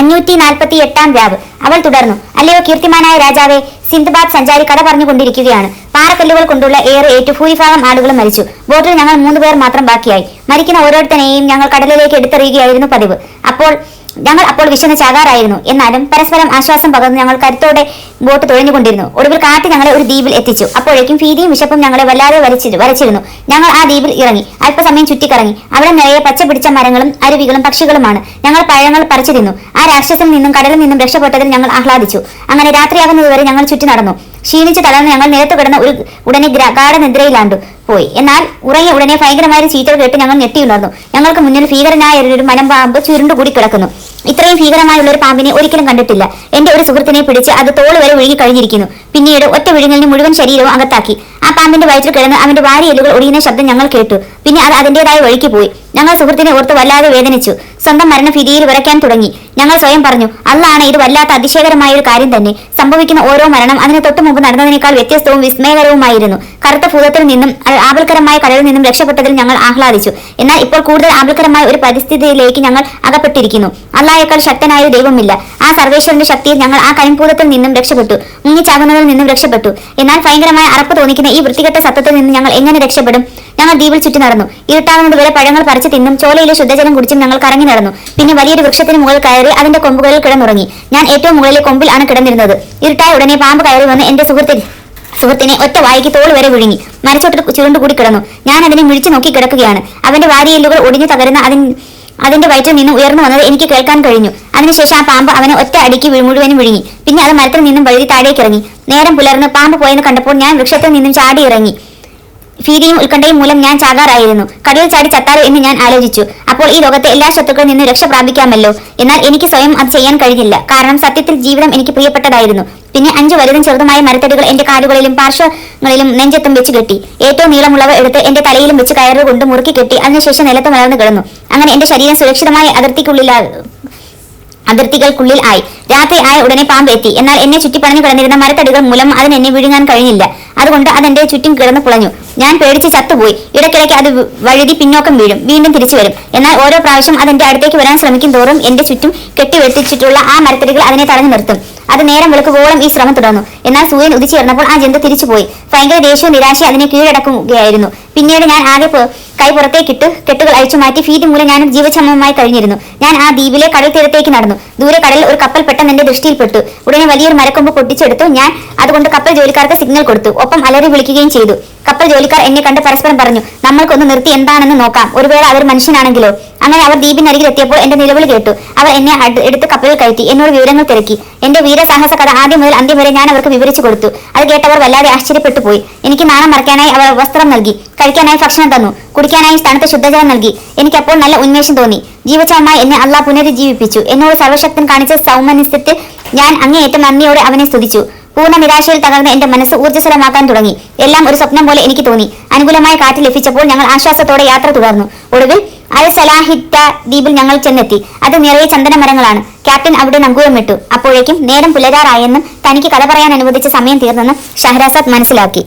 അഞ്ഞൂറ്റി നാൽപ്പത്തി എട്ടാം രാവ് അവൾ തുടർന്നു. അല്ലയോ കീർത്തിമാനായ രാജാവെ സിന്ധുബാദ് സഞ്ചാരി കഥ പറഞ്ഞുകൊണ്ടിരിക്കുകയാണ്. പാറക്കല്ലുകൾ കൊണ്ടുള്ള ഏറെ ഏറ്റു ഭൂരിഭാഗം ആളുകളും മരിച്ചു. ബോട്ടിൽ ഞങ്ങൾ മൂന്ന് പേർ മാത്രം ബാക്കിയായി. മരിക്കുന്ന ഓരോരുത്തരെയും ഞങ്ങൾ കടലിലേക്ക് എടുത്തെറിയുകയായിരുന്നു പതിവ്. അപ്പോൾ ഞങ്ങൾ അപ്പോൾ വിശന്ന് ചാകാറായിരുന്നു എന്നാലും പരസ്പരം ആശ്വാസം പകർന്ന് ഞങ്ങൾ കരുത്തോടെ ബോട്ട് തുഴഞ്ഞുകൊണ്ടിരുന്നു ഒടുവിൽ കാറ്റ് ഞങ്ങളെ ഒരു ദ്വീപിൽ എത്തിച്ചു. അപ്പോഴേക്കും ഭീതിയും വിശപ്പും ഞങ്ങളെ വല്ലാതെ വലിച്ചു വരച്ചിരുന്നു. ഞങ്ങൾ ആ ദ്വീപിൽ ഇറങ്ങി. അല്പസമയം ചുറ്റിക്കറങ്ങി. അവിടെ നിറയെ പച്ച പിടിച്ച മരങ്ങളും അരുവികളും പക്ഷികളുമാണ്. ഞങ്ങൾ പഴങ്ങൾ പറിച്ചിരുന്നു ആ രാക്ഷസിൽ നിന്നും കടലിൽ നിന്നും രക്ഷപ്പെട്ടതിൽ ഞങ്ങൾ ആഹ്ലാദിച്ചു. അങ്ങനെ രാത്രിയാകുന്നതുവരെ ഞങ്ങൾ ചുറ്റി നടന്നു. ക്ഷീണിച്ച് തളർന്ന് ഞങ്ങൾ നിലത്ത് കിടന്ന ഒരു ഉടനെ ഗാഠനിദ്രയിലാണ്ടു പോയി. എന്നാൽ ഉറങ്ങിയ ഉടനെ ഭയങ്കരമായ ചീറ്റൽ കേട്ട് ഞങ്ങൾ ഞെട്ടിയുണർന്നു. ഞങ്ങൾക്ക് മുന്നിൽ ഭീകരനായ ഒരു മനം പാമ്പ് ചുരുണ്ടുകൂടി കിടക്കുന്നു. ഇത്രയും ഭീകരമായുള്ള ഒരു പാമ്പിനെ ഒരിക്കലും കണ്ടിട്ടില്ല. എന്റെ ഒരു സുഹൃത്തിനെ പിടിച്ച് അത് തോൾ വരെ ഒഴുകി കഴിഞ്ഞിരിക്കുന്നു. പിന്നീട് ഒറ്റ വിഴുങ്ങലിന് മുഴുവൻ ശരീരവും അകത്താക്കി. ആ പാമ്പിന്റെ വയറ്റിൽ കിടന്ന് അവന്റെ വാരിയെല്ലുകൾ ഒടിയുന്ന ശബ്ദം ഞങ്ങൾ കേട്ടു. പിന്നെ അത് അതിന്റേതായ വഴിക്ക് പോയി. ഞങ്ങൾ സുഹൃത്തിനെ ഓർത്ത് വല്ലാതെ വേദനിച്ചു. സ്വന്തം മരണഭീതിയിൽ വിറയ്ക്കാൻ തുടങ്ങി. ഞങ്ങൾ സ്വയം പറഞ്ഞു അല്ലാണ് ഇത് വല്ലാത്ത അതിശയകരമായ ഒരു കാര്യം തന്നെ. സംഭവിക്കുന്ന ഓരോ മരണം അതിന് തൊട്ടു മുമ്പ് നടന്നതിനേക്കാൾ വ്യത്യസ്തവും വിസ്മയകരവുമായിരുന്നു. കറുത്ത ഭൂതത്തിൽ നിന്നും ആപൽക്കരമായ കടലിൽ നിന്നും രക്ഷപ്പെട്ടതിൽ ഞങ്ങൾ ആഹ്ലാദിച്ചു. എന്നാൽ ഇപ്പോൾ കൂടുതൽ ആപൽക്കരമായ ഒരു പരിസ്ഥിതിയിലേക്ക് ഞങ്ങൾ അകപ്പെട്ടിരിക്കുന്നു. അള്ളായേക്കാൾ ശക്തനായ ദൈവമില്ല. ആ സർവേശ്വരന്റെ ശക്തിയിൽ ഞങ്ങൾ ആ കരിമ്പൂതത്തിൽ നിന്നും രക്ഷപ്പെട്ടു. മുങ്ങിച്ചാകുന്നതിൽ നിന്നും രക്ഷപ്പെട്ടു. എന്നാൽ ഭയങ്കരമായ അറപ്പ് തോന്നിക്കുന്ന ഈ വൃത്തികെട്ട സത്വത്തിൽ നിന്ന് ഞങ്ങൾ എങ്ങനെ രക്ഷപ്പെടും? ഞങ്ങൾ ദ്വീപിൽ ചുറ്റി നടന്നു. ഇരുട്ടാവുന്നത് വരെ പഴങ്ങൾ പറിച്ചു തിന്നും ചോലയിലെ ശുദ്ധജലം കുടിച്ചും ഞങ്ങൾ കറങ്ങി നടന്നു. പിന്നെ വലിയൊരു വൃക്ഷത്തിന് മുകളിൽ കയറി അതിന്റെ കൊമ്പുകളിൽ കിടന്നുറങ്ങി. ഞാൻ ഏറ്റവും മുകളിലെ കൊമ്പിൽ ആണ് കിടന്നിരുന്നത്. ഇരുട്ടായ ഉടനെ പാമ്പ് കയറി വന്ന് എന്റെ സുഹൃത്തിൽ സുഹൃത്തിനെ ഒറ്റ വായിക്ക് തോൾ വരെ വിഴുങ്ങി. മരച്ചോട്ട് ചുരുണ്ടുകൂടി കിടന്നു. ഞാൻ അതിനെ മിഴിച്ചു നോക്കി കിടക്കുകയാണ്. അവന്റെ വാരിയെല്ലുകൾ ഒടിഞ്ഞു തകരുന്ന അതിൻ അതിന്റെ വയറ്റിൽ നിന്നും ഉയർന്നു വന്നത് എനിക്ക് കേൾക്കാൻ കഴിഞ്ഞു. അതിനുശേഷം ആ പാമ്പ് അവനെ ഒറ്റ അടിക്ക് മുഴുവനും വിഴുങ്ങി. പിന്നെ അത് മരത്തിൽ നിന്നും വഴുതി താഴേക്ക് ഇറങ്ങി. നേരം പുലർന്ന് പാമ്പ് പോയെന്ന് കണ്ടപ്പോൾ ഞാൻ വൃക്ഷത്തിൽ നിന്നും ചാടി ഇറങ്ങി ഭീതിയും ഉത്കണ്ഠയും മൂലം ഞാൻ ചാകാറായിരുന്നു. കടലിൽ ചാടി ചത്താറോ എന്ന് ഞാൻ ആലോചിച്ചു. അപ്പോൾ ഈ ലോകത്തെ എല്ലാ ശത്രുക്കളിൽ നിന്നും രക്ഷ പ്രാപിക്കാമല്ലോ. എന്നാൽ എനിക്ക് സ്വയം അത് ചെയ്യാൻ കഴിഞ്ഞില്ല. കാരണം സത്യത്തിൽ ജീവിതം എനിക്ക് പ്രിയപ്പെട്ടതായിരുന്നു. പിന്നെ അഞ്ച് വലുതും ചെറുതുമായ മരത്തടികൾ എന്റെ കാലുകളിലും പാർശ്വങ്ങളിലും നെഞ്ചത്തും വെച്ച് കെട്ടി. ഏറ്റവും നീളമുള്ളവ എടുത്ത് എന്റെ തലയിലും വെച്ച് കയറ് കൊണ്ട് മുറുക്കി കെട്ടി അതിനുശേഷം നിലത്ത് വളർന്നു കിടന്നു. അങ്ങനെ എന്റെ ശരീരം സുരക്ഷിതമായ അതിർത്തിക്കുള്ളിലാ അതിർത്തികൾക്കുള്ളിൽ ആയി. രാത്രി ആയ ഉടനെ പാമ്പെത്തി. എന്നാൽ എന്നെ ചുറ്റിപ്പണഞ്ഞു കിടന്നിരുന്ന മരത്തടികൾ മൂലം അതിനെന്നെ വിഴുങ്ങാൻ കഴിഞ്ഞില്ല. അതുകൊണ്ട് അതെന്റെ ചുറ്റും കിടന്ന് കുളഞ്ഞു. ഞാൻ പേടിച്ച് ചത്തുപോയി. ഇടയ്ക്കിടയ്ക്ക് അത് വഴുതി പിന്നോക്കം വീഴും. വീണ്ടും തിരിച്ചു വരും. എന്നാൽ ഓരോ പ്രാവശ്യം അതെന്റെ അടുത്തേക്ക് വരാൻ ശ്രമിക്കും തോറും എന്റെ ചുറ്റും കെട്ടിവെട്ടിച്ചിട്ടുള്ള ആ മരത്തടികൾ അതിനെ തടഞ്ഞു നിർത്തും. അത് നേരം വെളുക്കുവോളം ഈ ശ്രമം തുടർന്നു. എന്നാൽ സൂര്യൻ ഉദിച്ചുയർന്നപ്പോൾ ആ ജന്തു തിരിച്ചുപോയി. ഭയങ്കര ദേഷ്യവും നിരാശയും അതിനെ കീഴടക്കുകയായിരുന്നു. പിന്നീട് ഞാൻ ആകെ കൈ പുറത്തേക്കിട്ട് കെട്ടുകൾ അഴിച്ചു മാറ്റി ഫീതി മൂലം ഞാൻ ജീവക്ഷമമായി കഴിഞ്ഞിരുന്നു. ഞാൻ ആ ദ്വീപിലെ കടൽ തീരത്തേക്ക് നടന്നു. ദൂരെ കടലിൽ ഒരു കപ്പൽ പെട്ടെന്ന് എന്റെ ദൃഷ്ടിയിൽപ്പെട്ടു ഉടനെ വലിയൊരു മരക്കൊമ്പ് പൊട്ടിച്ചെടുത്തു. ഞാൻ അതുകൊണ്ട് കപ്പൽ ജോലിക്കാർക്ക് സിഗ്നൽ കൊടുത്തു. ഒപ്പം അലറി വിളിക്കുകയും ചെയ്തു. കപ്പൽ ജോലിക്കാർ എന്നെ കണ്ട് പരസ്പരം പറഞ്ഞു നമ്മൾക്കൊന്ന് നിർത്തി എന്താണെന്ന് നോക്കാം. ഒരു വേള അവർ മനുഷ്യനാണെങ്കിലോ? അങ്ങനെ അവർ ദ്വീപിനരികിൽ എത്തിയപ്പോൾ എന്റെ നിലവിളി കേട്ടു. അവർ എന്നെ എടുത്ത് കപ്പലിൽ കയറ്റി. എന്നോട് വിവരങ്ങൾ തിരക്കി. എന്റെ വീരസാഹസ കഥ ആദ്യം മുതൽ അന്ത്യം വരെ ഞാൻ അവർക്ക് വിവരിച്ചു കൊടുത്തു. അത് കേട്ടവർ വല്ലാതെ ആശ്ചര്യപ്പെട്ടു പോയി. എനിക്ക് നാണം മറക്കാനായി അവർ വസ്ത്രം നൽകി. കഴിക്കാനായി ഭക്ഷണം തന്നു. കുടിക്കാനായി തണുത്ത ശുദ്ധജലം നൽകി. എനിക്ക് അപ്പോൾ നല്ല ഉന്മേഷം തോന്നി. ജീവച്ചമായി എന്നെ അള്ളാഹ് പുനരുജ്ജീവിപ്പിച്ചു. എന്നോട് സർവശക്തൻ കാണിച്ച സൗമനസ്യത്തിൽ ഞാൻ അങ്ങേയറ്റം നന്ദിയോടെ അവനെ സ്തുതിച്ചു. പൂർണ നിരാശയിൽ തകർന്ന് എന്റെ മനസ്സ് ഊർജസ്വലമാക്കാൻ തുടങ്ങി. എല്ലാം ഒരു സ്വപ്നം പോലെ എനിക്ക് തോന്നി. അനുകൂലമായ കാറ്റ് ലഭിച്ചപ്പോൾ ഞങ്ങൾ ആശ്വാസത്തോടെ യാത്ര തുടർന്നു. ഒടുവിൽ അൽ സലാഹിറ്റ ദ്വീപിൽ ഞങ്ങൾ ചെന്നെത്തി. അത് നിറയെ ചന്ദന മരങ്ങളാണ് ക്യാപ്റ്റൻ അവിടെ നങ്കൂരമിട്ടു അപ്പോഴേക്കും നേരം പുലരാറായെന്നും തനിക്ക് കഥ പറയാൻ അനുവദിച്ച സമയം തീർന്നെന്നും ഷഹരാസാദ് മനസ്സിലാക്കി.